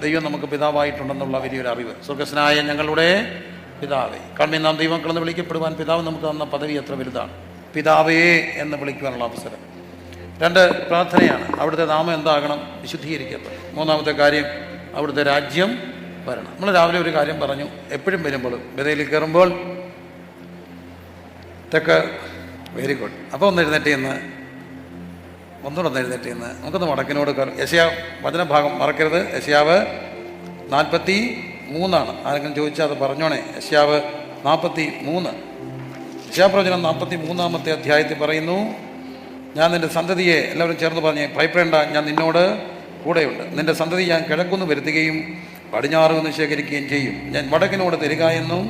ദൈവം നമുക്ക് പിതാവായിട്ടുണ്ടെന്നുള്ള വലിയൊരു അറിവ്. സ്വർഗസ്നായ ഞങ്ങളുടെ പിതാവേ കണ്ണിൽ നാം ദൈവങ്ങളെന്ന് വിളിക്കപ്പെടുവാൻ പിതാവ് നമുക്ക് തന്ന പദവി എത്ര വലുതാണ്? പിതാവേ എന്ന് വിളിക്കുവാനുള്ള അവസരം. രണ്ട് പ്രാർത്ഥനയാണ്. അവിടുത്തെ നാമം എന്താകണം? വിശുദ്ധീകരിക്കപ്പെടും. മൂന്നാമത്തെ കാര്യം അവിടുത്തെ രാജ്യം വരണം. നമ്മൾ രാവിലെ ഒരു കാര്യം പറഞ്ഞു. എപ്പോഴും വരുമ്പോൾ വിതയിൽ കയറുമ്പോൾ തെക്ക് വെരി ഗുഡ് അപ്പോൾ ഒന്ന് എഴുന്നേറ്റ് ഒന്നുകൂടെ ഒന്ന് എഴുന്നേറ്റ് ഇന്ന് നമുക്കൊന്ന് വടക്കിനോട് യശയാവ് യശയാ വചനഭാഗം മറക്കരുത്. യശയാവ് നാൽപ്പത്തി മൂന്നാണ്. ആരെങ്കിലും ചോദിച്ചാൽ അത് പറഞ്ഞോണേ. യശയാവ് നാൽപ്പത്തി മൂന്ന്. യശാപ്രവചനം നാൽപ്പത്തി മൂന്നാമത്തെ അധ്യായത്തിൽ പറയുന്നു ഞാൻ നിന്റെ സന്തതിയെ എല്ലാവരും ചേർന്ന് പറഞ്ഞ് ഭയപ്പെടേണ്ട ഞാൻ നിന്നോട് കൂടെയുണ്ട്. നിന്റെ സന്തതി ഞാൻ കിഴക്കുനിന്ന് വരുത്തുകയും പടിഞ്ഞാറ് നിന്ന് ശേഖരിക്കുകയും ചെയ്യും. ഞാൻ വടക്കിനോട് തരിക എന്നും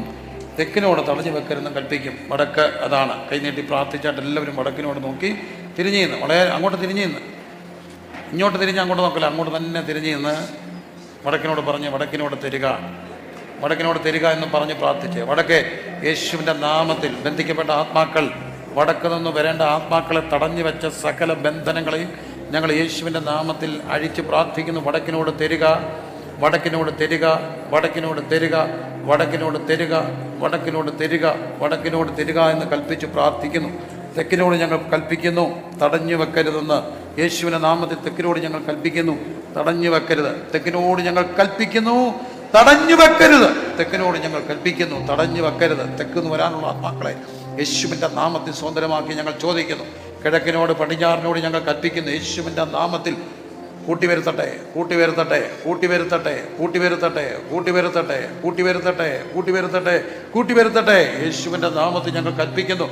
തെക്കിനോട് തടഞ്ഞു വെക്കരുതെന്നും കൽപ്പിക്കും. വടക്ക് അതാണ്. കൈനീട്ടി പ്രാർത്ഥിച്ചാൽ എല്ലാവരും വടക്കിനോട് നോക്കി തിരിഞ്ഞു നിന്ന് വളരെ അങ്ങോട്ട് തിരിഞ്ഞു നിന്ന് ഇങ്ങോട്ട് തിരിഞ്ഞ് അങ്ങോട്ട് നോക്കില്ല. അങ്ങോട്ട് തന്നെ തിരിഞ്ഞു നിന്ന് വടക്കിനോട് പറഞ്ഞ് വടക്കിനോട് തരിക. വടക്കിനോട് തരിക എന്ന് പറഞ്ഞ് പ്രാർത്ഥിച്ച്. വടക്കേ യേശുവിന്റെ നാമത്തിൽ ബന്ധിക്കപ്പെട്ട ആത്മാക്കൾ വടക്ക് നിന്ന് വരേണ്ട ആത്മാക്കളെ തടഞ്ഞു വെച്ച സകല ബന്ധനങ്ങളെയും ഞങ്ങൾ യേശുവിന്റെ നാമത്തിൽ അഴിച്ച് പ്രാർത്ഥിക്കുന്നു. വടക്കിനോട് തരിക. വടക്കിനോട് തരിക. വടക്കിനോട് തരിക. വടക്കിനോട് തരിക. വടക്കിനോട് തരിക. വടക്കിനോട് തരിക എന്ന് കൽപ്പിച്ച് പ്രാർത്ഥിക്കുന്നു. തെക്കിനോട് ഞങ്ങൾ കൽപ്പിക്കുന്നു തടഞ്ഞു വെക്കരുതെന്ന് യേശുവിന്റെ നാമത്തിൽ തെക്കിനോട് ഞങ്ങൾ കൽപ്പിക്കുന്നു. തടഞ്ഞു വെക്കരുത്. തെക്കിനോട് ഞങ്ങൾ കൽപ്പിക്കുന്നു തടഞ്ഞു വെക്കരുത്. തെക്കിനോട് ഞങ്ങൾ കൽപ്പിക്കുന്നു തടഞ്ഞു വെക്കരുത്. തെക്കുന്ന് വരാനുള്ള ആത്മാക്കളെ യേശുവിന്റെ നാമത്തിൽ സ്വതന്ത്രമാക്കി ഞങ്ങൾ ചോദിക്കുന്നു. കിഴക്കിനോട് പടിഞ്ഞാറിനോട് ഞങ്ങൾ കൽപ്പിക്കുന്നു. യേശുവിന്റെ നാമത്തിൽ കൂട്ടിവരുത്തട്ടെ കൂട്ടിവരുത്തട്ടെ കൂട്ടിവരുത്തട്ടെ കൂട്ടിവരുത്തട്ടെ കൂട്ടിവരുത്തട്ടെ കൂട്ടിവരുത്തട്ടെ കൂട്ടിവരുത്തട്ടെ കൂട്ടിവരുത്തട്ടെ. യേശുവിന്റെ നാമത്തിൽ ഞങ്ങൾ കൽപ്പിക്കുന്നു.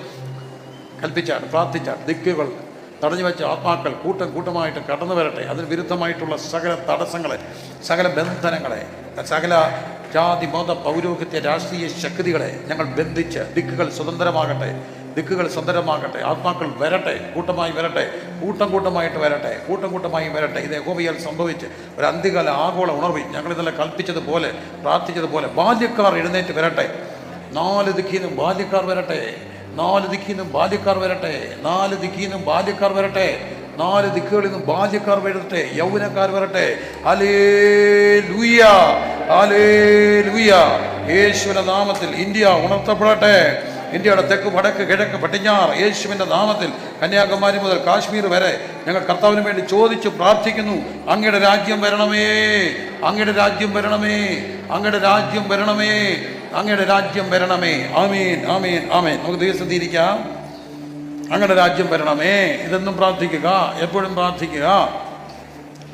കൽപ്പിച്ചാണ് പ്രാർത്ഥിച്ചാണ് ദിക്കുകൾ തടഞ്ഞു വെച്ച ആത്മാക്കൾ കൂട്ടം കൂട്ടമായിട്ട് കടന്നു വരട്ടെ. അതിന് വിരുദ്ധമായിട്ടുള്ള സകല തടസ്സങ്ങളെ സകല ബന്ധനങ്ങളെ സകല ജാതി മത പൗരോഹിത്യ രാഷ്ട്രീയ ശക്തികളെ ഞങ്ങൾ ബന്ധിച്ച് ദിക്കുകൾ സ്വതന്ത്രമാകട്ടെ ദിക്കുകൾ സ്വതന്ത്രമാകട്ടെ ആത്മാക്കൾ വരട്ടെ കൂട്ടമായി വരട്ടെ കൂട്ടം കൂട്ടമായിട്ട് വരട്ടെ കൂട്ടം കൂട്ടമായി വരട്ടെ. ഇത് യഹോവയാൽ സംഭവിച്ച് ഒരു അന്ത്യകാല ആഗോള ഉണർവി ഞങ്ങൾ ഇന്നലെ കൽപ്പിച്ചതുപോലെ പ്രാർത്ഥിച്ചതുപോലെ ബാല്യക്കാർ എഴുന്നേറ്റ് വരട്ടെ. നാല് ദിക്കിന്നും ബാല്യക്കാർ വരട്ടെ. നാല് ദിക്കിൽ നിന്നും ബാല്യക്കാർ വരട്ടെ നാല് ദിക്കിൽ നിന്നും ബാല്യക്കാർ വരട്ടെ നാല് ദിക്കുകളിൽ നിന്നും ബാല്യക്കാർ വരട്ടെ യൗവനക്കാർ വരട്ടെ. അലേ ലൂയ അലേ ലൂയ നാമത്തിൽ ഇന്ത്യ ഉണർത്തപ്പെടട്ടെ. ഇന്ത്യയുടെ തെക്ക് വടക്ക് കിഴക്ക് പടിഞ്ഞാറ് യേശുവിന്റെ നാമത്തിൽ കന്യാകുമാരി മുതൽ കാശ്മീർ വരെ ഞങ്ങൾ കർത്താവിന് വേണ്ടി ചോദിച്ച് പ്രാർത്ഥിക്കുന്നു. അങ്ങയുടെ രാജ്യം വരണമേ അങ്ങയുടെ രാജ്യം വരണമേ അങ്ങയുടെ രാജ്യം വരണമേ. അങ്ങയുടെ രാജ്യം വരണമേ. ആമീൻ ആമീൻ ആമീൻ. നമുക്ക് ദിവസത്തിരിക്കാം അങ്ങയുടെ രാജ്യം വരണമേ. ഇതെന്നും പ്രാർത്ഥിക്കുക. എപ്പോഴും പ്രാർത്ഥിക്കുക.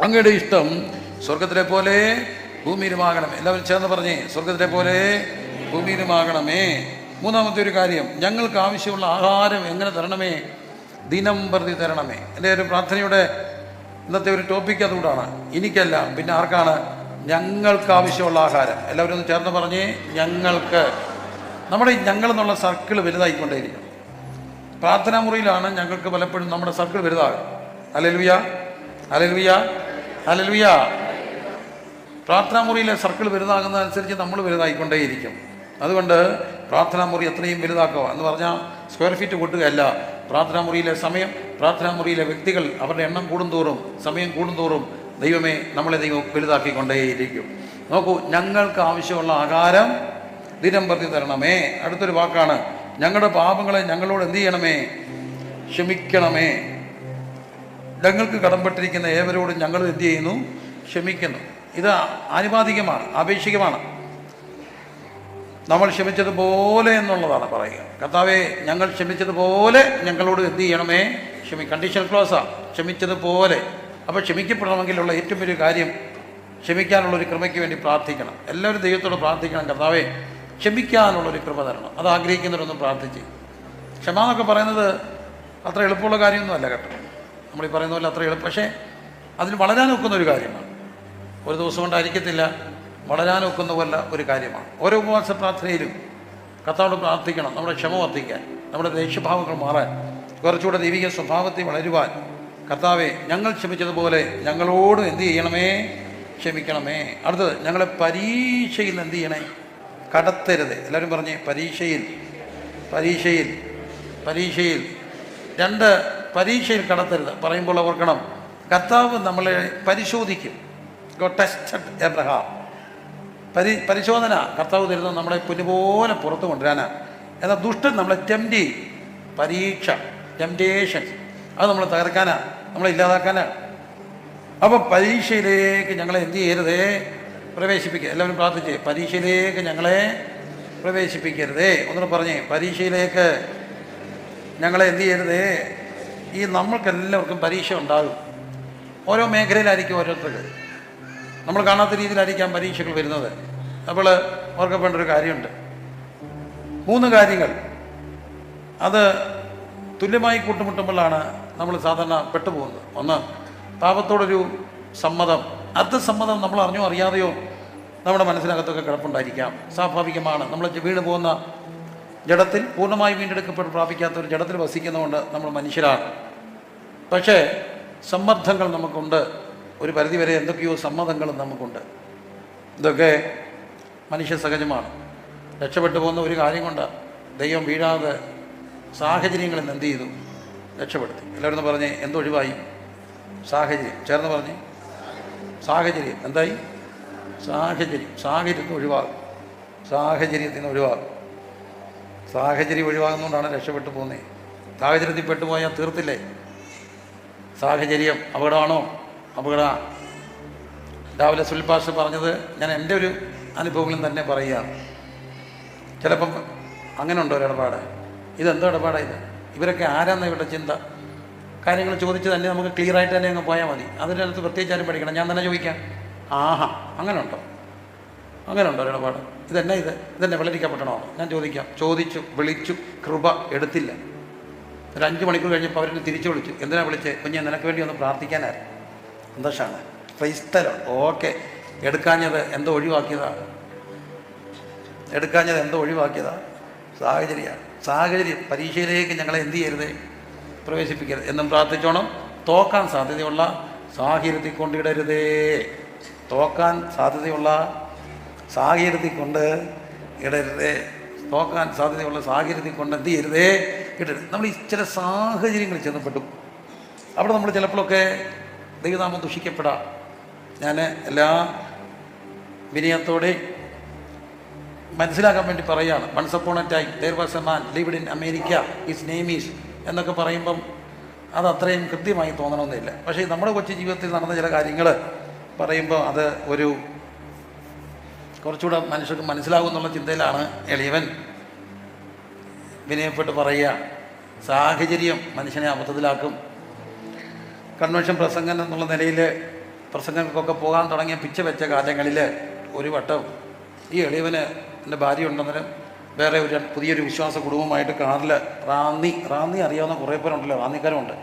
അങ്ങയുടെ ഇഷ്ടം സ്വർഗത്തിലെ പോലെ ഭൂമിയിലുമാകണമേ. എല്ലാവരും ചേർന്ന് പറഞ്ഞേ സ്വർഗത്തിലെ പോലെ ഭൂമിയിലുമാകണമേ. മൂന്നാമത്തെ ഒരു കാര്യം ഞങ്ങൾക്ക് ആവശ്യമുള്ള ആഹാരം എങ്ങനെ തരണമേ? ദിനം പ്രതി തരണമേ. എന്റെ ഒരു പ്രാർത്ഥനയുടെ ഇന്നത്തെ ഒരു ടോപ്പിക് അതുകൊണ്ടാണ് എനിക്കല്ല പിന്നെ ആർക്കാണ്? ഞങ്ങൾക്ക് ആവശ്യമുള്ള ആഹാരം. എല്ലാവരും ഒന്ന് ചേർന്ന് പറഞ്ഞ് ഞങ്ങൾക്ക്. നമ്മുടെ ഞങ്ങൾ എന്നുള്ള സർക്കിൾ വലുതായിക്കൊണ്ടേയിരിക്കും. പ്രാർത്ഥനാ മുറിയിലാണ് ഞങ്ങൾക്ക് പലപ്പോഴും നമ്മുടെ സർക്കിൾ വലുതാകും അലലുയ അലലുയ അലലുയ പ്രാർത്ഥനാ മുറിയിലെ സർക്കിൾ വലുതാകുന്നതനുസരിച്ച് നമ്മൾ വലുതായിക്കൊണ്ടേയിരിക്കും. അതുകൊണ്ട് പ്രാർത്ഥനാ മുറി എത്രയും വലുതാക്കുക എന്ന് പറഞ്ഞാൽ സ്ക്വയർ ഫീറ്റ് കൂട്ടുകയല്ല. പ്രാർത്ഥനാ മുറിയിലെ സമയം പ്രാർത്ഥനാ മുറിയിലെ വ്യക്തികൾ അവരുടെ എണ്ണം കൂടുന്തോറും സമയം കൂടുന്തോറും ദൈവമേ നമ്മളെ ദൈവം വലുതാക്കിക്കൊണ്ടേയിരിക്കും. നോക്കൂ ഞങ്ങൾക്ക് ആവശ്യമുള്ള ആകാരം ദിനം പ്രതി തരണമേ. അടുത്തൊരു വാക്കാണ് ഞങ്ങളുടെ പാപങ്ങളെ ഞങ്ങളോട് എന്ത് ചെയ്യണമേ? ക്ഷമിക്കണമേ. ഞങ്ങൾക്ക് കടംപെട്ടിരിക്കുന്ന ഏവരോടും ഞങ്ങൾ എന്ത് ചെയ്യുന്നു? ക്ഷമിക്കുന്നു. ഇത് ആനുപാതികമാണ് ആപേക്ഷികമാണ്. നമ്മൾ ക്ഷമിച്ചതുപോലെ എന്നുള്ളതാണ് പറയുക. കർത്താവേ ഞങ്ങൾ ക്ഷമിച്ചതുപോലെ ഞങ്ങളോട് എന്ത് ചെയ്യണമേ? ക്ഷമി കണ്ടീഷൻ ക്ലോസാണ് ക്ഷമിച്ചതുപോലെ. അപ്പോൾ ക്ഷമിക്കപ്പെടണമെങ്കിലുള്ള ഏറ്റവും വലിയ കാര്യം ക്ഷമിക്കാനുള്ള ഒരു കൃപയ്ക്ക് വേണ്ടി പ്രാർത്ഥിക്കണം. എല്ലാവരും ദൈവത്തോട് പ്രാർത്ഥിക്കണം കർത്താവെ ക്ഷമിക്കാനുള്ളൊരു കൃപ തരണം. അത് ആഗ്രഹിക്കുന്നവരൊന്നും പ്രാർത്ഥിച്ച്. ക്ഷമ എന്നൊക്കെ പറയുന്നത് അത്ര എളുപ്പമുള്ള കാര്യമൊന്നുമല്ല കേട്ടോ. നമ്മൾ ഈ പറയുന്ന പോലെ അത്ര എളുപ്പം. പക്ഷേ അതിന് വളരാൻ ഒക്കുന്ന ഒരു കാര്യമാണ്. ഒരു ദിവസം കൊണ്ടായിരിക്കത്തില്ല വളരാൻ ഒക്കുന്ന പോലെ ഒരു കാര്യമാണ്. ഓരോ ഉപവാസ പ്രാർത്ഥനയിലും കർത്താവോട് പ്രാർത്ഥിക്കണം. നമ്മുടെ ക്ഷമ വർദ്ധിക്കാൻ നമ്മുടെ ദേഷ്യഭാവങ്ങൾ മാറാൻ കുറച്ചുകൂടെ ദൈവിക സ്വഭാവത്തിൽ വളരുവാൻ കർത്താവെ ഞങ്ങൾ ക്ഷമിച്ചതുപോലെ ഞങ്ങളോട് എന്ത് ചെയ്യണമേ? ക്ഷമിക്കണമേ. അടുത്തത് ഞങ്ങളെ പരീക്ഷയിൽ എന്ത് ചെയ്യണേ? കടത്തരുത്. എല്ലാവരും പറഞ്ഞേ പരീക്ഷയിൽ പരീക്ഷയിൽ പരീക്ഷയിൽ. രണ്ട് പരീക്ഷയിൽ കടത്തരുത്. പറയുമ്പോൾ ഓർക്കണം കർത്താവ് നമ്മളെ പരിശോധിക്കും. ഗോ ടെസ്റ്റഡ് എബ്രഹാം പരി പരിശോധന കർത്താവ് തരുന്നത് നമ്മളെ പൊന്നുപോലെ പുറത്തു കൊണ്ടുവരാനാണ്. എന്നാൽ ദുഷ്ടൻ നമ്മളെ ടെംപ്റ്റ് പരീക്ഷ ടെംപ്റ്റേഷൻ അത് നമ്മൾ തകർക്കാനാ നമ്മളെ ഇല്ലാതാക്കാനാ. അപ്പം പരീക്ഷയിലേക്ക് ഞങ്ങളെ എന്ത് ചെയ്യരുതേ? പ്രവേശിപ്പിക്കുക എല്ലാവരും പ്രാർത്ഥിച്ചേ പരീക്ഷയിലേക്ക് ഞങ്ങളെ പ്രവേശിപ്പിക്കരുതേ. ഒന്നുകൂടെ പറഞ്ഞേ പരീക്ഷയിലേക്ക് ഞങ്ങളെ എന്ത് ചെയ്യരുതേ? ഈ നമ്മൾക്കെല്ലാവർക്കും പരീക്ഷ ഉണ്ടാകും. ഓരോ മേഖലയിലായിരിക്കും ഓരോരുത്തർക്ക്. നമ്മൾ കാണാത്ത രീതിയിലായിരിക്കാം പരീക്ഷകൾ വരുന്നത്. അപ്പോൾ ഓർക്കപ്പെടേണ്ട ഒരു കാര്യമുണ്ട്. മൂന്ന് കാര്യങ്ങൾ. അത് തുല്യമായി കൂട്ടുമുട്ടുമ്പോഴാണ് നമ്മൾ സാധാരണ പെട്ടുപോകുന്നത്. ഒന്ന് പാപത്തോടൊരു സമ്മതം. അത് സമ്മതം നമ്മൾ അറിഞ്ഞോ അറിയാതെയോ നമ്മുടെ മനസ്സിനകത്തൊക്കെ കിടപ്പുണ്ടായിരിക്കാം. സ്വാഭാവികമാണ്. നമ്മൾ വീണ് പോകുന്ന ജഡത്തിൽ പൂർണമായി വീണ്ടെടുക്കപ്പെട്ട് പ്രാപിക്കാത്ത ഒരു ജഡത്തിൽ വസിക്കുന്നതുകൊണ്ട് നമ്മൾ മനുഷ്യരാണ്. പക്ഷേ സമ്മർദ്ദങ്ങൾ നമുക്കുണ്ട്. ഒരു പരിധിവരെ എന്തൊക്കെയോ സമ്മതങ്ങളും നമുക്കുണ്ട്. ഇതൊക്കെ മനുഷ്യ സഹജമാണ്. രക്ഷപ്പെട്ടു പോകുന്ന ഒരു കാര്യം കൊണ്ട് ദൈവം വീഴാതെ സാഹചര്യങ്ങളിൽ എന്ത് ചെയ്തു? രക്ഷപ്പെടുത്തി. എല്ലാവരും പറഞ്ഞ് എന്തൊഴിവായി? സാഹചര്യം. ചേർന്ന് പറഞ്ഞേ. സാഹചര്യം. എന്തായി? സാഹചര്യം. സാഹചര്യത്തിൽ നിന്ന് ഒഴിവാകും. സാഹചര്യത്തിൽ നിന്ന് ഒഴിവാകും. സാഹചര്യം ഒഴിവാകുന്നതുകൊണ്ടാണ് രക്ഷപ്പെട്ടു പോകുന്നത്. സാഹചര്യത്തിൽ പെട്ടുപോയാൽ തീർത്തില്ലേ? സാഹചര്യം അപകടമാണോ? അപകട രാവിലെ സുൽപാഷ് പറഞ്ഞത് ഞാൻ എന്റെ ഒരു അനുഭവങ്ങളും തന്നെ പറയുകയാണ്. ചിലപ്പം അങ്ങനെ ഉണ്ടോ ഒരു ഇടപാട് ഇതെന്തോ ഇടപാടാണ് ഇത്? ഇവരൊക്കെ ആരാന്ന ഇവരുടെ ചിന്ത? കാര്യങ്ങൾ ചോദിച്ച് തന്നെ നമുക്ക് ക്ലിയർ ആയിട്ട് തന്നെ അങ്ങ് പോയാൽ മതി. അതിനകത്ത് പ്രത്യേകിച്ച് ആരും പഠിക്കണം. ഞാൻ തന്നെ ചോദിക്കാം. ആഹാ അങ്ങനെ ഉണ്ടോ അങ്ങനെ ഉണ്ടോ ഇടപാട് ഇതെന്നെ ഇത്? ഇതെന്നെ വെള്ളരിക്കപ്പെട്ടണോ? ഞാൻ ചോദിക്കാം. ചോദിച്ചു വിളിച്ചു കൃപ എടുത്തില്ല. ഒരു അഞ്ച് മണിക്കൂർ കഴിഞ്ഞപ്പോൾ അവരെന്നെ തിരിച്ചു വിളിച്ചു. എന്തിനാ വിളിച്ചേ? കുഞ്ഞെ നിനക്ക് വേണ്ടി ഒന്ന് പ്രാർത്ഥിക്കാനായിരുന്നു. സന്തോഷമാണ് ക്രൈസ്തലം. ഓക്കെ. എടുക്കാഞ്ഞത് എന്തോ ഒഴിവാക്കിയതാണ് എടുക്കാഞ്ഞത് എന്തോ ഒഴിവാക്കിയതാണ് സാഹചര്യമാണ് സാഹചര്യം പരീക്ഷയിലേക്ക് ഞങ്ങളെ എന്ത് ചെയ്യരുത്? പ്രവേശിപ്പിക്കരുത്. എന്നും പ്രാർത്ഥിച്ചോണം. തോക്കാൻ സാധ്യതയുള്ള സാഹചര്യത്തിൽ കൊണ്ടിടരുതേ. തോക്കാൻ സാധ്യതയുള്ള സാഹചര്യത്തിൽ കൊണ്ട് ഇടരുതേ. തോക്കാൻ സാധ്യതയുള്ള സാഹചര്യത്തിൽ കൊണ്ട് എന്ത് ചെയ്യരുതേ? ഇടരുത്. നമ്മൾ ഈ ചില സാഹചര്യങ്ങളിൽ ചെന്നപ്പെട്ടു. അവിടെ നമ്മൾ ചിലപ്പോഴൊക്കെ ദൈവനാമം ദുഷിക്കപ്പെടാം. ഞാൻ എല്ലാ വിനയത്തോടെ മനസ്സിലാക്കാൻ വേണ്ടി പറയുകയാണ് once upon a there was a man lived in America his name is എന്നൊക്കെ പറയുമ്പം അത് അത്രയും കൃത്യമായി തോന്നണമെന്നില്ല പക്ഷേ നമ്മുടെ കൊച്ചു ജീവിതത്തിൽ നടന്ന ചില കാര്യങ്ങൾ പറയുമ്പോൾ അത് ഒരു കുറച്ചുകൂടെ മനുഷ്യർക്ക് മനസ്സിലാകും എന്നുള്ള ചിന്തയിലാണ് എളിയവൻ വിനയപ്പെട്ട് പറയുക. സാഹചര്യം മനുഷ്യനെ അബദ്ധത്തിലാക്കും. കൺവെൻഷൻ പ്രസംഗം എന്നുള്ള നിലയിൽ പ്രസംഗങ്ങൾക്കൊക്കെ പോകാൻ തുടങ്ങിയ പിച്ച വെച്ച കാലങ്ങളിൽ ഒരു വട്ടം ഈ എളിയവന് എന്റെ ഭാര്യ ഉണ്ടെന്നേരം വേറെ ഒരു പുതിയൊരു വിശ്വാസ കുടുംബമായിട്ട് കാറിൽ റാന്നി റാന്നി അറിയാവുന്ന കുറേ പേരുണ്ടല്ലോ റാന്നിക്കാരുണ്ട്.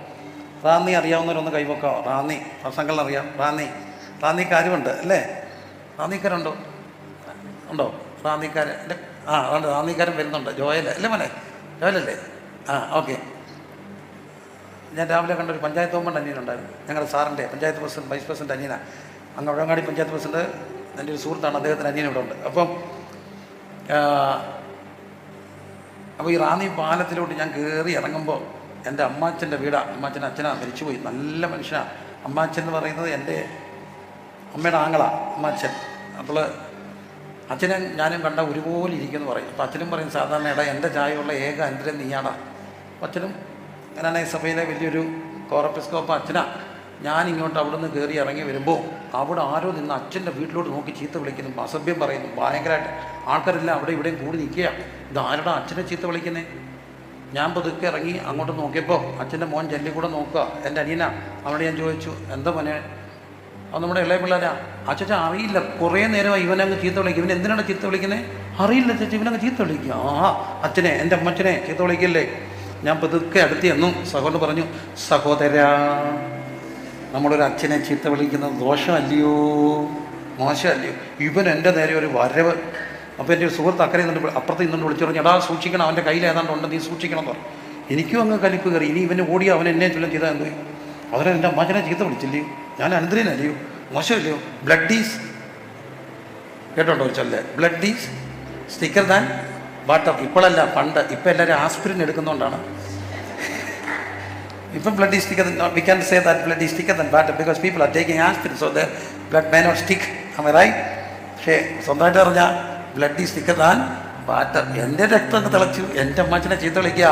റാന്നി അറിയാവുന്നവരൊന്ന് കൈവക്കാം റാന്നി പ്രസംഗങ്ങളറിയാം റാന്നി റാന്നിക്കാരുമുണ്ട് അല്ലേ? റാന്നിക്കാരുണ്ടോ? ഉണ്ടോ? റാന്നിക്കാർ എന്റെ ആ അതുകൊണ്ട് റാന്നിക്കാരൻ വരുന്നുണ്ട് ജോയൽ അല്ലേ മോനെ? ജോയലല്ലേ? ആ ഓക്കെ. ഞാൻ രാവിലെ കണ്ട ഒരു പഞ്ചായത്ത് മെമ്പർ അനിയനുണ്ടായിരുന്നു ഞങ്ങളുടെ സാറിന്റെ പഞ്ചായത്ത് പ്രസിഡന്റ് വൈസ് പ്രസിഡന്റ് അനിയന. അങ്ങ് ഉഴങ്ങാടി പഞ്ചായത്ത് പ്രസിഡന്റ് എന്റെ ഒരു സുഹൃത്താണ് അദ്ദേഹത്തിന് അനിയൻ ഇവിടെ ഉണ്ട്. അപ്പം അപ്പോൾ ഈ റാന്നി പാലത്തിലോട്ട് ഞാൻ കയറി ഇറങ്ങുമ്പോൾ എന്റെ അമ്മാച്ചന്റെ വീടാണ് അമ്മാച്ചൻ അച്ഛനാ മരിച്ചുപോയി. നല്ല മനുഷ്യനാണ് അമ്മാച്ചൻ എന്ന് പറയുന്നത് എന്റെ അമ്മയുടെ ആങ്ങളാ അമ്മാച്ചൻ. അപ്പോൾ അച്ഛനെ ഞാനും കണ്ട ഒരുപോലെ ഇരിക്കുമെന്ന് പറയും. അപ്പോൾ അച്ഛനും പറയും സാധാരണ ഇട എന്റെ ചായയുള്ള ഏക അന്തരം നീയാടാ. അച്ഛനും ഞാനാണ് ഈ സഭയിലെ വലിയൊരു കോറപ്പിസ്കോപ്പ് അച്ഛനാ. ഞാൻ ഇങ്ങോട്ട് അവിടെ നിന്ന് കയറി ഇറങ്ങി വരുമ്പോൾ അവിടെ ആരോ നിന്ന് അച്ഛന്റെ വീട്ടിലോട്ട് നോക്കി ചീത്ത വിളിക്കുന്നു. അസഭ്യം പറയുന്നു. ഭയങ്കരമായിട്ട് ആൾക്കാരെല്ലാം അവിടെ ഇവിടെയും കൂടി നിൽക്കുക ഇത് ആരുടെ അച്ഛനെ ചീത്ത വിളിക്കുന്നേ? ഞാൻ പതുക്കെ ഇറങ്ങി അങ്ങോട്ട് നോക്കിയപ്പോൾ അച്ഛന്റെ മോൻ ജെല്ലി കൂടെ നോക്കുക. എന്റെ അനിയനാ അവിടെ ഞാൻ ചോദിച്ചു എന്താ മോനെ? അത് നമ്മുടെ ഇളയ പിള്ളേരാ. അച്ഛൻ അറിയില്ല. കുറേ നേരമായി ഇവനങ്ങ് ചീത്ത വിളിക്കും. ഇവൻ എന്തിനാണ് ചീത്ത വിളിക്കുന്നത് അറിയില്ല ചേച്ചി. ഇവനങ്ങ് ചീത്ത വിളിക്കുക ആ അച്ഛനെ എന്റെ അമ്മച്ചനെ ചീത്ത വിളിക്കല്ലേ? ഞാൻ പതുക്കെ അടുത്ത് എന്നും സഹോദരൻ പറഞ്ഞു സഹോദരാ. നമ്മളൊരു അച്ഛനെ ചീത്ത വിളിക്കുന്നത് ദോഷമല്ലയോ? മോശമല്ലയോ? ഇവൻ എന്റെ നേരെ ഒരു വരവ്. അപ്പോൾ എന്റെ ഒരു സുഹൃത്ത് അക്കരെ നിന്നുണ്ട് അപ്പുറത്ത് നിന്നുകൊണ്ട് വിളിച്ചു പറഞ്ഞു എടാ സൂക്ഷിക്കണം അവന്റെ കയ്യിൽ ഏതാണ്ട് ഉണ്ട് നീ സൂക്ഷിക്കണം എന്ന് പറഞ്ഞു. എനിക്കും അങ്ങ് കലിപ്പ് കയറി. ഇനി ഇവന് ഓടി അവൻ എന്നെ ചൊല്ലം ചെയ്താൽ എന്ത്? അവരെ എന്റെ അമ്മാച്ചനെ ചീത്ത വിളിച്ചില്ലയോ ഞാൻ അനന്തരനല്ലയോ മോശമല്ലയോ? ബ്ലഡ് ഈസ് കേട്ടോണ്ടോ ഒരു blood is sticker than water ഇപ്പോഴല്ല പണ്ട്. ഇപ്പം എല്ലാവരും ആസ്പിരിൻ എടുക്കുന്നതുകൊണ്ടാണ് ഇപ്പം blood is thicker we can say that blood is thicker but because people are taking aspirin so the blood may not stick അമറായി പക്ഷേ സ്വന്തമായിട്ട് പറഞ്ഞാൽ ബ്ലഡ് ഈസ് സ്റ്റിക്ക് താൻ എന്റെ രക്തം തിളച്ചു എന്റെ അമ്മാച്ചനെ ചീത്ത വിളിക്കുക.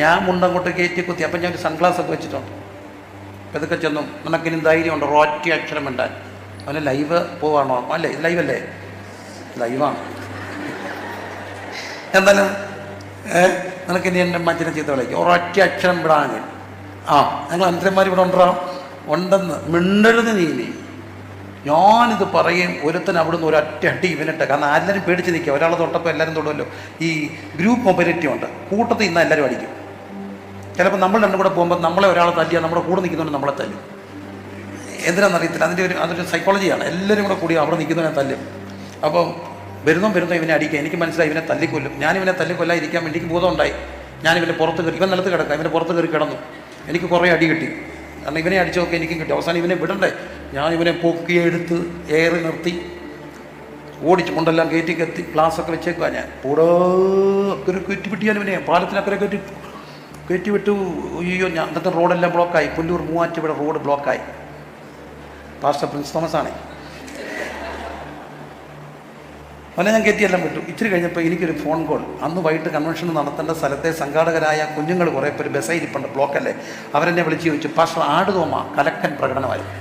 ഞാൻ മുണ്ടങ്ങോട്ട് കയറ്റി കുത്തി. അപ്പം ഞാൻ ഒരു സൺഗ്ലാസ് ഒക്കെ വെച്ചിട്ടുണ്ട്. ഇതൊക്കെ ചെന്നു. നിനക്കിനി ധൈര്യമുണ്ട്. റോറ്റി അക്ഷരം ഉണ്ടാൻ അവന് ലൈവ് പോവാണോ? അല്ലേ? ഇത് ലൈവല്ലേ ലൈവാണ് എന്തായാലും നിനക്കിനി എന്റെ അമ്മച്ചനെ ചീത്ത വിളിക്കും ഒരൊറ്റ അക്ഷരം വിടാങ്ങി ആ ഞങ്ങൾ അനന്തരന്മാർ ഇവിടെ ഉണ്ടാ? ഉണ്ടെന്ന്. മിണ്ടരുത് നീ ഞാനിത് പറയും ഒരുത്തൻ അവിടുന്ന് ഒരൊറ്റ അടി ഇവനിട്ട്. കാരണം എല്ലാവരും പേടിച്ച് നിൽക്കുക. ഒരാളെ തൊട്ടപ്പോൾ എല്ലാവരും തൊടുമല്ലോ ഈ ഗ്രൂപ്പ് മൊബൈലിറ്റി ഉണ്ട്. കൂട്ടത്തിൽ ഇന്ന് എല്ലാവരും അടിക്കും. ചിലപ്പോൾ നമ്മൾ രണ്ടും കൂടെ പോകുമ്പോൾ നമ്മളെ ഒരാളെ തല്ലിയാൽ നമ്മുടെ കൂടെ നിൽക്കുന്നവനെ നമ്മളെ തല്ലും. എന്തിനാണെന്നറിയത്തില്ല അതിന്റെ ഒരു അതൊരു സൈക്കോളജിയാണ് എല്ലാവരും കൂടെ കൂടി അവിടെ നിൽക്കുന്നവനെ തല്ലും. അപ്പം വരുന്നോ വരുന്നോ ഇവനെ അടിക്കുക. എനിക്ക് മനസ്സിലായി ഇവനെ തല്ലിക്കൊല്ലും. ഞാനിവനെ ഇവനെ തല്ലിക്കൊല്ലാതിരിക്കാൻ വേണ്ടി ബോധം ഉണ്ടായി. ഞാൻ ഇവന്റെ പുറത്ത് കയറി ഇവൻ നിലത്ത് കിടക്കാം ഇവന്റെ പുറത്ത് കയറി കിടന്നു. എനിക്ക് കുറേ അടി കിട്ടി. കാരണം ഇവനെ അടിച്ചൊക്കെ എനിക്കും കിട്ടി. അവസാനം ഇവനെ വിടണ്ടേ? ഞാൻ ഇവനെ പൊക്കിയെടുത്ത് ഏറി നിർത്തി. ഓടിച്ച് കൊണ്ടെല്ലാം കയറ്റി കെത്തി ഗ്ലാസ്സൊക്കെ വെച്ചേക്കുക ഞാൻ. കൂടെ അക്കരെ കയറ്റി ഞാൻ ഇവനെ? പാലത്തിനക്കരെ കയറ്റി കയറ്റി വിട്ടു. അയ്യോ ഞാൻ അന്നത്തെ റോഡെല്ലാം ബ്ലോക്കായി പുല്ലൂർ മൂവാറ്റുപുഴ റോഡ് ബ്ലോക്കായി പാസ്റ്റർ പ്രിൻസ് തോമസ് ആണേ അവനെ ഞാൻ കയറ്റിയെല്ലാം വിട്ടു. ഇച്ചിരി കഴിഞ്ഞപ്പോൾ എനിക്കൊരു ഫോൺ കോൾ അന്ന് വൈകിട്ട് കൺവെൻഷൻ നടത്തേണ്ട സ്ഥലത്തെ സംഘാടകരായ കുഞ്ഞുങ്ങൾ കുറേ പേര് ബസ്സായി ഇരിപ്പുണ്ട്. ബ്ലോക്കല്ലേ അവരെന്നെ വിളിച്ച് ചോദിച്ചു പാസ്റ്റർ ആടുതോമ കലക്കൻ പ്രകടനമായിരുന്നു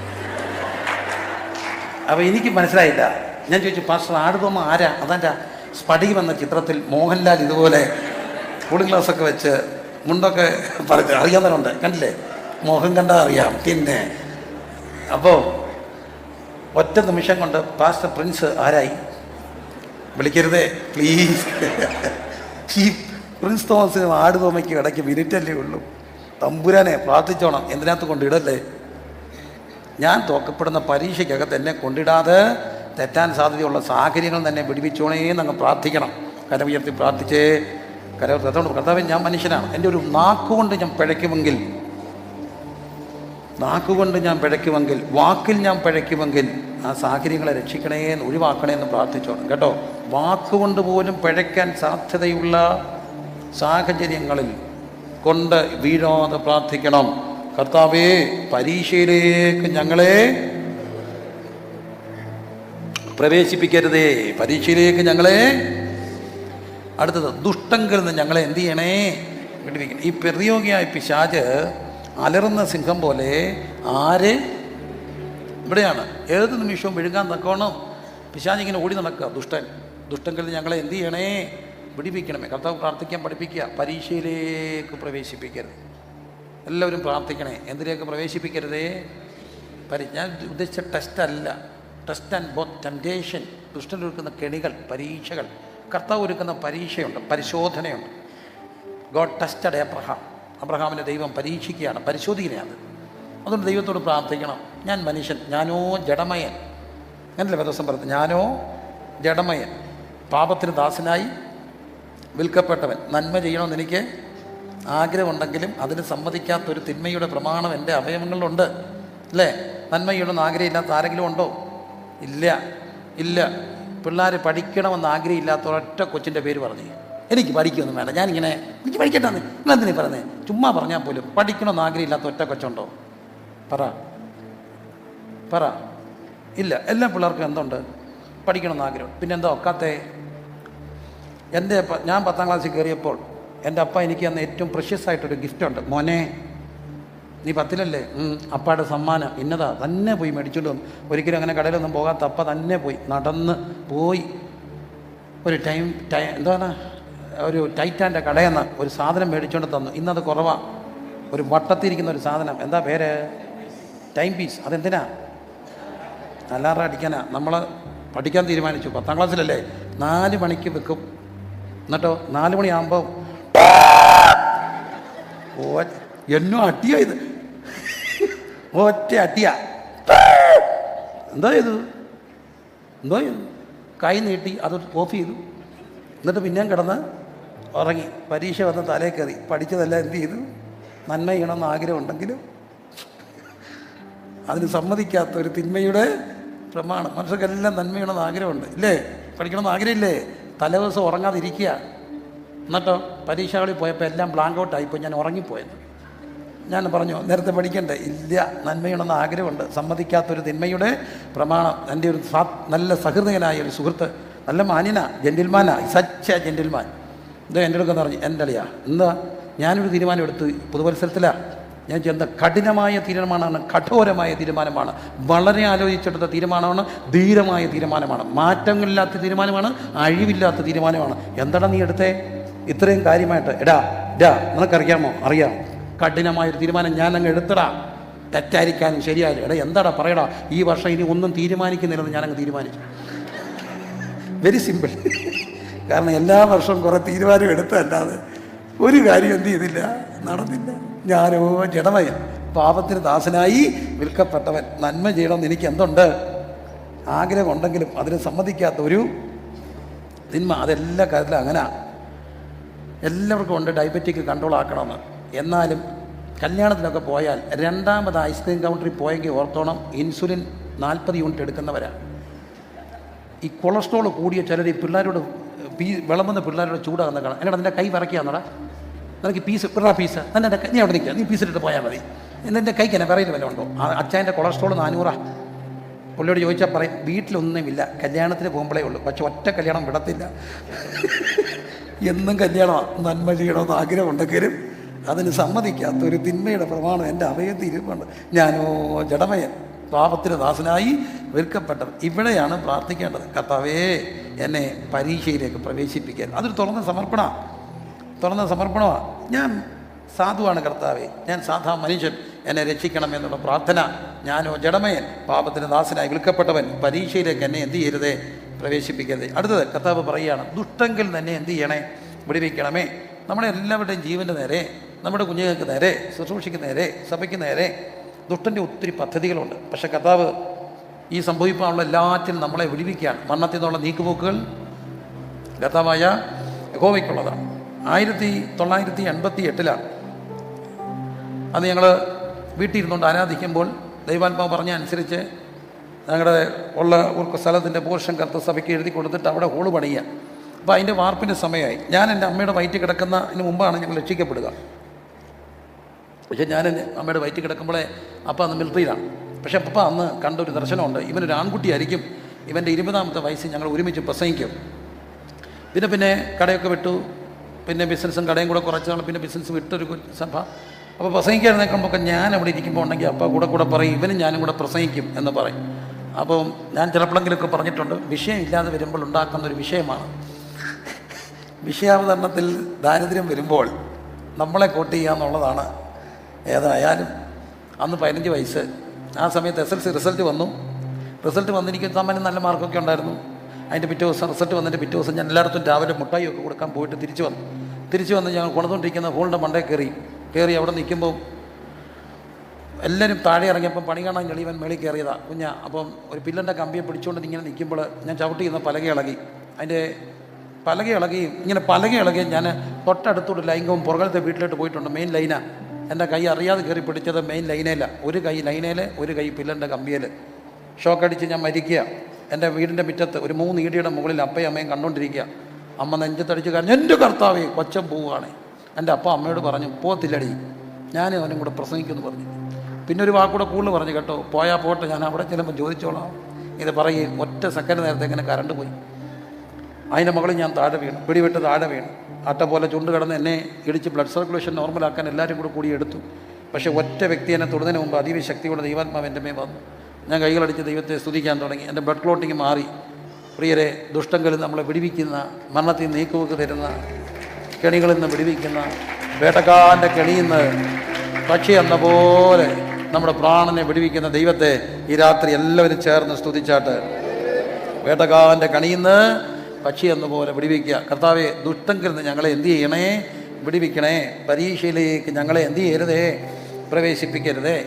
അപ്പോൾ എനിക്ക് മനസ്സിലായില്ല. ഞാൻ ചോദിച്ചു പാസ്റ്റർ ആടുതോമ ആരാ? അതാന്റെ സ്പടികം എന്ന ചിത്രത്തിൽ മോഹൻലാൽ ഇതുപോലെ കൂളിംഗ് ഗ്ലാസ്സൊക്കെ വെച്ച് മുണ്ടൊക്കെ പറഞ്ഞ് അറിയാവുന്നവരുണ്ട് കണ്ടില്ലേ? മോഹൻ കണ്ടാൽ അറിയാം. പിന്നെ അപ്പോൾ ഒറ്റ നിമിഷം കൊണ്ട് പാസ്റ്റർ പ്രിൻസ് ആരായി? വിളിക്കരുതേ പ്ലീസ് ഈ പ്രിൻസ് തോമസിനും ആട് തോമയ്ക്കും ഇടയ്ക്ക് മിനിറ്റല്ലേ ഉള്ളൂ. തമ്പുരാനെ പ്രാർത്ഥിച്ചോണം എന്തിനകത്ത് കൊണ്ടിടല്ലേ? ഞാൻ തോക്കപ്പെടുന്ന പരീക്ഷയ്ക്കകത്ത് എന്നെ കൊണ്ടിടാതെ തെറ്റാൻ സാധ്യതയുള്ള സാഹചര്യങ്ങൾ തന്നെ പിടിപ്പിച്ചോണേ എന്നങ്ങ് പ്രാർത്ഥിക്കണം. കരം ഉയർത്തി പ്രാർത്ഥിച്ചേ. കരം അതുകൊണ്ട് കർത്താവ് ഞാൻ മനുഷ്യനാണ്. എന്റെ ഒരു നാക്കുകൊണ്ട് ഞാൻ പിഴയ്ക്കുമെങ്കിൽ നാക്കുകൊണ്ട് ഞാൻ പിഴയ്ക്കുമെങ്കിൽ വാക്കിൽ ഞാൻ പിഴയ്ക്കുമെങ്കിൽ ആ സാഹചര്യങ്ങളെ രക്ഷിക്കണേ എന്ന് ഒഴിവാക്കണേ എന്ന് പ്രാർത്ഥിച്ചോണം. കേട്ടോ? വാക്കുകൊണ്ട് പോലും പിഴയ്ക്കാൻ സാധ്യതയുള്ള സാഹചര്യങ്ങളിൽ കൊണ്ട് വീഴാതെ പ്രാർത്ഥിക്കണം. കർത്താവേ പരീക്ഷയിലേക്ക് ഞങ്ങളെ പ്രവേശിപ്പിക്കരുതേ. പരീക്ഷയിലേക്ക് ഞങ്ങളെ അടുത്തത് ദുഷ്ടങ്കിൽ നിന്ന് ഞങ്ങളെ എന്ത് ചെയ്യണേ? വിടുവിക്കണം. ഈ പ്രതിയോഗിയായ പിശാജ് അലറുന്ന സിംഹം പോലെ ആര്? ഇവിടെയാണ്. ഏത് നിമിഷവും വിഴുങ്ങാൻ തക്കോണം പിശാജ് ഇങ്ങനെ ഓടി നടക്കുക ദുഷ്ടൻ. നിന്ന് ഞങ്ങളെ എന്ത് ചെയ്യണേ? പിടിപ്പിക്കണമേ കർത്താവ് പ്രാർത്ഥിക്കാൻ പഠിപ്പിക്കുക. പരീക്ഷയിലേക്ക് പ്രവേശിപ്പിക്കരുത്. എല്ലാവരും പ്രാർത്ഥിക്കണേ. എന്തിലേക്ക് പ്രവേശിപ്പിക്കരുതേ? പരി ഞാൻ ഉദ്ദേശിച്ച ടെസ്റ്റ് അല്ല. ടെസ്റ്റ് ആൻഡ് ബോത്ത് ടെംപ്റ്റേഷൻ ദുഷ്ടൻ ഒരുക്കുന്ന കെണികൾ പരീക്ഷകൾ. കർത്താവ് ഒരുക്കുന്ന പരീക്ഷയുണ്ട്. പരിശോധനയുണ്ട്. ഗോഡ് ടെസ്റ്റഡ് എബ്രഹാം അബ്രഹാമിനെ ദൈവം പരീക്ഷിക്കുകയാണ്. പരിശോധിക്കുകയാണ്. അതുകൊണ്ട് ദൈവത്തോട് പ്രാർത്ഥിക്കണം. ഞാൻ മനുഷ്യൻ. ഞാനോ ജഡമയൻ. എന്നല്ലേ വേദോസം പറഞ്ഞു ഞാനോ ജഡമയൻ. പാപത്തിന് ദാസനായി വിൽക്കപ്പെട്ടവൻ. നന്മ ചെയ്യണമെന്ന് എനിക്ക് ആഗ്രഹമുണ്ടെങ്കിലും അതിന് സമ്മതിക്കാത്തൊരു തിന്മയുടെ പ്രമാണം എന്റെ അവയവങ്ങളിലുണ്ട്. അല്ലേ? നന്മ ചെയ്യണമെന്ന് ആഗ്രഹമില്ലാത്ത ആരെങ്കിലും ഉണ്ടോ? ഇല്ല. ഇല്ല. പിള്ളേർ പഠിക്കണമെന്ന് ആഗ്രഹമില്ലാത്ത ഒരൊറ്റ കൊച്ചിന്റെ പേര് പറഞ്ഞു. എനിക്ക് പഠിക്കൊന്നും വേണ്ട. ഞാനിങ്ങനെ എനിക്ക് പഠിക്കട്ടെന്ന്. നിങ്ങളെന്തിനീ പറഞ്ഞേ? ചുമ്മാ പറഞ്ഞാൽ പോലും പഠിക്കണമെന്ന് ആഗ്രഹമില്ലാത്ത ഒറ്റ കൊച്ചുണ്ടോ? പറ. പറ. ഇല്ല. എല്ലാ പിള്ളേർക്കും എന്തുണ്ട്? പഠിക്കണമെന്ന് ആഗ്രഹം പിന്നെ ഒക്കാത്തെ എന്റെ ഞാൻ പത്താം ക്ലാസ്സിൽ കയറിയപ്പോൾ എന്റെ അപ്പ എനിക്ക് അന്ന് ഏറ്റവും പ്രഷ്യസ് ആയിട്ടൊരു ഗിഫ്റ്റ് ഉണ്ട് മോനെ നീ പത്തിലല്ലേ? അപ്പയുടെ സമ്മാനം ഇന്നതാ. തന്നെ പോയി മേടിച്ചോണ്ട് വന്നു. ഒരിക്കലും അങ്ങനെ കടയിലൊന്നും പോകാത്ത അപ്പ തന്നെ പോയി. നടന്ന് പോയി. ഒരു ടൈം ടൈ എന്താണ്? ഒരു ടൈറ്റാന്റെ കടയിൽ നിന്ന് ഒരു സാധനം മേടിച്ചുകൊണ്ട് തന്നു. ഇന്നത് കുറവാണ് ഒരു വട്ടത്തിരിക്കുന്ന ഒരു സാധനം. എന്താ പേര്? Time piece. അതെന്തിനാ? അലാറം അടിക്കാനാ. നമ്മൾ പഠിക്കാൻ തീരുമാനിച്ചു. പത്താം ക്ലാസ്സിലല്ലേ? നാല് മണിക്ക് വെക്കും. എന്നിട്ടോ നാല് മണിയാകുമ്പോൾ ഓ എന്നോ അട്ടിയാ ഇത്? ഒറ്റ അട്ടിയാ. എന്താ ചെയ്തു എന്തോ ചെയ്തു കൈ നീട്ടി അത് ഓഫ് ചെയ്തു. എന്നിട്ട് പിന്നെയും കിടന്ന് ഉറങ്ങി. പരീക്ഷ വന്ന് തലേ കയറി. പഠിച്ചതെല്ലാം എന്ത് ചെയ്തു? നന്മ ചെയ്യണമെന്ന് ആഗ്രഹമുണ്ടെങ്കിലും അതിന് സമ്മതിക്കാത്ത ഒരു തിന്മയുടെ പ്രമാണം. മനുഷ്യർക്കെല്ലാം നന്മയുണ്ടെന്ന് ആഗ്രഹമുണ്ട്. ഇല്ലേ? പഠിക്കണമെന്ന് ആഗ്രഹമില്ലേ? തലേദിവസം ഉറങ്ങാതിരിക്കുക. എന്നിട്ടോ പരീക്ഷകളിൽ പോയപ്പോൾ എല്ലാം ബ്ലാങ്ക് ഔട്ട് ആയിപ്പോൾ ഞാൻ ഉറങ്ങിപ്പോയത് ഞാൻ പറഞ്ഞു നേരത്തെ പഠിക്കണ്ടേ? ഇല്ല നന്മയുണ്ടെന്ന് ആഗ്രഹമുണ്ട്. സമ്മതിക്കാത്തൊരു തിന്മയുടെ പ്രമാണം. എന്റെ ഒരു നല്ല സഹൃദയനായ ഒരു സുഹൃത്ത് നല്ല മാന്യനാ ജെന്റിൽമാനാ സച്ച ജെന്റിൽമാൻ ഇത് എന്റെ അടുക്കെന്ന് പറഞ്ഞു എന്റെ അളിയാ എന്താ ഞാനൊരു തീരുമാനം എടുത്ത് പുതുവത്സരത്തിലാണ് ഞാൻ ചെന്ന കഠിനമായ തീരുമാനമാണ് കഠോരമായ തീരുമാനമാണ്. വളരെ ആലോചിച്ചെടുത്ത തീരുമാനമാണ് ധീരമായ തീരുമാനമാണ്. മാറ്റങ്ങളില്ലാത്ത തീരുമാനമാണ് അഴിവില്ലാത്ത തീരുമാനമാണ്. എന്താണ് നീ എടുത്തേ? ഇത്രയും കാര്യമായിട്ട്. എടാ ഡാ നിനക്കറിയാമോ? അറിയാം. കഠിനമായൊരു തീരുമാനം ഞാൻ അങ്ങ് എടുത്തടാ. തെറ്റായിരിക്കാനും ശരിയായാലും. എടാ എന്താടാ പറയടാ? ഈ വർഷം ഇനി ഒന്നും തീരുമാനിക്കുന്നില്ലെന്ന് ഞാനങ്ങ് തീരുമാനിച്ചു. വെരി സിമ്പിൾ കാരണം എല്ലാ വർഷവും കുറേ തീരുമാനം എടുത്തല്ലാതെ ഒരു കാര്യം എന്ത് ചെയ്തില്ല? നടന്നില്ല. ഞാനോ ജഡമയൻ. പാപത്തിന് ദാസനായി വിൽക്കപ്പെട്ടവൻ. നന്മ ചെയ്യണമെന്ന് എനിക്ക് എന്തുണ്ട്? ആഗ്രഹമുണ്ടെങ്കിലും അതിന് സമ്മതിക്കാത്ത ഒരു തിന്മ. അതെല്ലാ കാര്യത്തിലും അങ്ങനെ. എല്ലാവർക്കും ഉണ്ട് ഡയബറ്റിക് കൺട്രോൾ ആക്കണമെന്ന്. എന്നാലും കല്യാണത്തിനൊക്കെ പോയാൽ രണ്ടാമത് ഐസ്ക്രീം കൗണ്ടറിൽ പോയെങ്കിൽ ഓർത്തോണം ഇൻസുലിൻ നാൽപ്പത് യൂണിറ്റ് എടുക്കുന്നവരാണ് ഈ കൊളസ്ട്രോൾ കൂടിയ ചിലർ ഈ പിള്ളേരോട് വിളമ്പുന്ന പിള്ളേരോട് ചൂടാകുന്ന കാണാം. എന്നിട്ട് അതിന്റെ കൈ വിറയ്ക്കാന്നടാ. നിനക്ക് പീസ് ഇവിടെ പീസ്. തന്നെ എന്റെ നീ അവിടെ നിൽക്കുക നീ പീസ് ഇട്ടിട്ട് പോയാൽ മതി. എന്നെ കൈക്ക് എന്നെ പറയുന്നത് വല്ലതും ഉണ്ടോ? ആ അച്ഛന്റെ കൊളസ്ട്രോൾ നാനൂറാ. പുള്ളിയോട് ചോദിച്ചാൽ പറയും വീട്ടിലൊന്നുമില്ല. കല്യാണത്തിന് പോകുമ്പോഴേ ഉള്ളൂ. പക്ഷെ ഒറ്റ കല്യാണം വിടത്തില്ല. എന്നും കല്യാണമാണ് നന്മ ചെയ്യണമെന്ന് ആഗ്രഹമുണ്ടെങ്കിലും അതിന് സമ്മതിക്കാത്ത ഒരു തിന്മയുടെ പ്രമാണം എന്റെ അവയത്തിൽ ഇരിപ്പുണ്ട്. ഞാനോ ജഡമയൻ. പാപത്തിന് ദാസനായി വിൽക്കപ്പെട്ടത് ഇവിടെയാണ് പ്രാർത്ഥിക്കേണ്ടത്. കർത്താവേ എന്നെ പരീക്ഷയിലേക്ക് പ്രവേശിപ്പിക്കാൻ. അതൊരു തുറന്ന സമർപ്പണമാണ് തുറന്ന സമർപ്പണമാണ് ഞാൻ സാധുവാണ് കർത്താവെ. ഞാൻ സാധാ മനുഷ്യൻ. എന്നെ രക്ഷിക്കണം എന്നുള്ള പ്രാർത്ഥന. ഞാനോ ജഡമയൻ. പാപത്തിന് ദാസനായി വിളിക്കപ്പെട്ടവൻ പരീക്ഷയിലേക്ക് എന്നെ എന്ത് ചെയ്യരുതേ? പ്രവേശിപ്പിക്കരുത്. അടുത്തത് കർത്താവ് പറയുകയാണ് ദുഷ്ടങ്കിൽ തന്നെ എന്ത് ചെയ്യണേ? വിടിവിക്കണമേ. നമ്മുടെ എല്ലാവരുടെയും ജീവന്റെ നേരെ നമ്മുടെ കുഞ്ഞുങ്ങൾക്ക് നേരെ ശുശ്രൂഷയ്ക്ക് നേരെ സഭയ്ക്ക് നേരെ ദുഷ്ടന്റെ ഒത്തിരി പദ്ധതികളുണ്ട്. പക്ഷേ കർത്താവ് ഈ സംഭവിക്കാനുള്ള എല്ലാറ്റിനും നമ്മളെ വിടിവിക്കുകയാണ്. മരണത്തിൽ നിന്നുള്ള നീക്കുപോക്കുകൾ കർത്താവായ യഹോവയ്ക്കുള്ളതാണ്. ആയിരത്തി തൊള്ളായിരത്തി എൺപത്തി എട്ടിലാണ് അന്ന് ഞങ്ങൾ വീട്ടിൽ ഇരുന്നുകൊണ്ട് ആരാധിക്കുമ്പോൾ ദൈവാത്മാവ് പറഞ്ഞ അനുസരിച്ച് ഞങ്ങളുടെ ഉള്ള സ്ഥലത്തിന്റെ പോർഷൻ കർത്ത സഭയ്ക്ക് എഴുതി കൊടുത്തിട്ട് അവിടെ ഹോൾ പണിയുക. അപ്പോൾ അതിന്റെ വാർപ്പിന്റെ സമയമായി. ഞാൻ എന്റെ അമ്മയുടെ വയറ്റിൽ കിടക്കുന്നതിന് മുമ്പാണ് ഞങ്ങൾ രക്ഷിക്കപ്പെടുക. പക്ഷേ ഞാൻ അമ്മയുടെ വയറ്റിൽ കിടക്കുമ്പോഴേ അപ്പം അന്ന് മിലിറ്ററിയിലാണ് പക്ഷേ അപ്പം അന്ന് കണ്ടൊരു ദർശനമുണ്ട്. ഇവനൊരു ആൺകുട്ടിയായിരിക്കും. ഇവന്റെ ഇരുപതാമത്തെ വയസ്സിൽ ഞങ്ങൾ ഒരുമിച്ച് പ്രസംഗിക്കും. പിന്നെ പിന്നെ കടയൊക്കെ വിട്ടു. പിന്നെ ബിസിനസ്സും കടയും കൂടെ കുറച്ച് നാൾ പിന്നെ ബിസിനസ് വിട്ടൊരു സഭ. അപ്പോൾ പ്രസംഗിക്കാൻ നിൽക്കുമ്പോൾ ഞാൻ അവിടെ ഇരിക്കുമ്പോൾ ഉണ്ടെങ്കിൽ അപ്പം കൂടെ കൂടെ പറയും ഇവനും ഞാനും കൂടെ പ്രസംഗിക്കും എന്ന് പറയും. അപ്പോൾ ഞാൻ ചിലപ്പോഴെങ്കിലുമൊക്കെ പറഞ്ഞിട്ടുണ്ട് വിഷയമില്ലാതെ വരുമ്പോൾ ഉണ്ടാക്കുന്ന ഒരു വിഷയമാണ്. വിഷയാവതരണത്തിൽ ദാരിദ്ര്യം വരുമ്പോൾ നമ്മളെ കോട്ട് ചെയ്യുക എന്നുള്ളതാണ് ഏതായാലും അന്ന് പതിനഞ്ച് വയസ്സ്. ആ സമയത്ത് എസ് എൽ സി റിസൾട്ട് വന്നു. റിസൾട്ട് വന്നിരിക്കുന്ന സമയം നല്ല മാർക്കൊക്കെ ഉണ്ടായിരുന്നു. അതിന്റെ പിറ്റേ ദിവസം റിസൾട്ട് വന്നിട്ട് പിറ്റേ ദിവസം ഞാൻ എല്ലായിടത്തും രാവിലെ മുട്ടായി ഒക്കെ കൊടുക്കാൻ പോയിട്ട് തിരിച്ചു വന്നു. തിരിച്ചു വന്ന് ഞങ്ങൾ കൊണ്ടുകൊണ്ടിരിക്കുന്ന ഹോളിന്റെ മണ്ടേ കയറി. കയറി അവിടെ നിൽക്കുമ്പോൾ എല്ലാവരും താഴെ ഇറങ്ങിയപ്പം പണി കാണാൻ എളിയവൻ മേളിൽ കയറിയതാ കുഞ്ഞ. അപ്പം ഒരു പില്ലന്റെ കമ്പിയെ പിടിച്ചുകൊണ്ട് ഇങ്ങനെ നിൽക്കുമ്പോൾ ഞാൻ ചവിട്ടി ചെയ്യുന്ന പലക ഇളകി. അതിന്റെ പലക ഇളകിയും ഇങ്ങനെ പലക ഇളകിയും ഞാൻ തൊട്ടടുത്തോട്ട് ലൈംഗവും പുറകത്തെ വീട്ടിലോട്ട് പോയിട്ടുണ്ട് മെയിൻ ലൈനാ എന്റെ കൈ അറിയാതെ കയറി പിടിച്ചത് മെയിൻ ലൈനേല ഒരു കൈ ലൈനേൽ ഒരു കൈ പില്ലന്റെ കമ്പിയിൽ ഷോക്കടിച്ച് ഞാൻ മരിക്കുക. എന്റെ വീടിന്റെ മുറ്റത്ത് ഒരു മൂന്ന് ഈടിയുടെ മുകളിൽ അപ്പയും അമ്മയും കണ്ടുകൊണ്ടിരിക്കുക അമ്മ നെഞ്ചത്തടിച്ച് കാരണം എന്റെ കർത്താവേ കൊച്ചം പോവുകയാണ്. എന്റെ അപ്പ അമ്മയോട് പറഞ്ഞു പോത്തില്ലടി ഞാൻ അവനും കൂടെ പ്രസംഗിക്കുമെന്ന് പറഞ്ഞു. പിന്നെ ഒരു വാക്കൂടെ കൂടുതൽ പറഞ്ഞു കേട്ടോ പോയാൽ പോട്ടെ ഞാൻ അവിടെ ചെല്ലുമ്പോൾ ചോദിച്ചോളാം. ഇത് പറയുകയും ഒറ്റ സെക്കൻഡ് നേരത്തെ ഇങ്ങനെ കറണ്ട് പോയി. അതിന്റെ മകളിൽ ഞാൻ താഴെ വീണു പിടിവിട്ട് താഴെ വീണു. അട്ട പോലെ ചുണ്ട് കിടന്ന് എന്നെ ഇടിച്ച് ബ്ലഡ് സർക്കുലേഷൻ നോർമലാക്കാൻ എല്ലാവരും കൂടെ കൂടി എടുത്തു. പക്ഷേ ഒറ്റ വ്യക്തി എന്നെ തൊടുന്നതിന് മുമ്പ് അതീവ ശക്തിയോടെ ദൈവാത്മാവ് എന്റെ മേ വന്നു. ഞാൻ കൈകളടിച്ച് ദൈവത്തെ സ്തുതിക്കാൻ തുടങ്ങി. എന്റെ ബ്ലഡ് ക്ലോട്ടിങ് മാറി. പ്രിയരെ ദുഷ്ടങ്ങളിൽ നമ്മളെ വിടിവിക്കുന്ന മരണത്തിൽ നീക്കുവെക്ക് തരുന്ന കെണികളിൽ നിന്ന് വിടിവിക്കുന്ന വേട്ടക്കാരന്റെ നിന്ന് പക്ഷി എന്ന പോലെ നമ്മുടെ പ്രാണനെ വിടിവിക്കുന്ന ദൈവത്തെ ഈ രാത്രി എല്ലാവരും ചേർന്ന് സ്തുതിച്ചാട്ട് വേട്ടക്കാരന്റെ നിന്ന് പക്ഷി എന്ന പോലെ വിടിവിക്കുക. കർത്താവെ ദുഷ്ടങ്കിൽ നിന്ന് ഞങ്ങളെ എന്ത് ചെയ്യണേ? വിടിവിക്കണേ. പരീക്ഷയിലേക്ക് ഞങ്ങളെ എന്ത് ചെയ്യരുതേ? പ്രവേശിപ്പിക്കരുതേ.